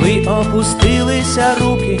Коли опустилися руки,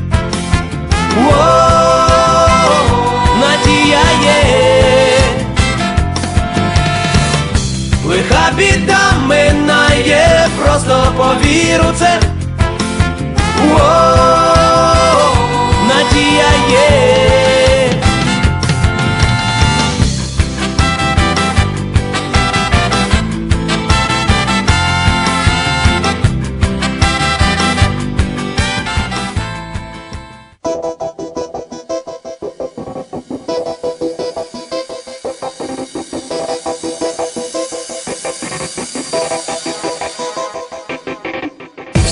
Біда минає, просто повір у це. Воу,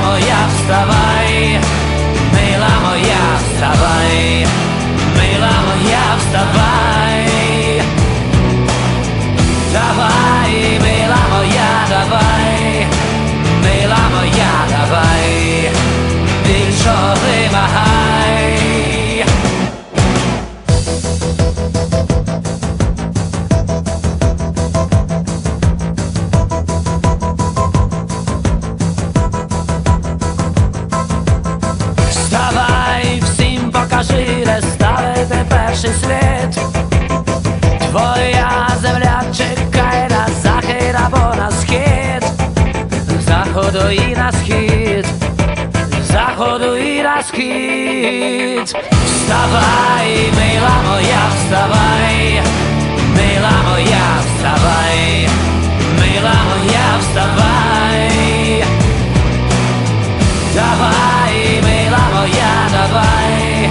моя, вставай, заходу і на схід, заходу і на схід. Вставай, мила моя, вставай, мила моя, вставай, мила моя, вставай. Давай, мила моя, давай,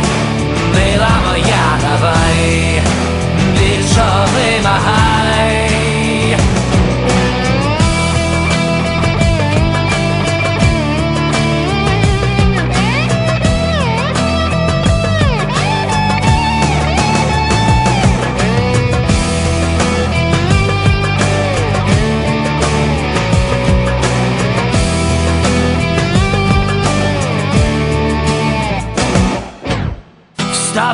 мила моя, давай, більшого вимагай.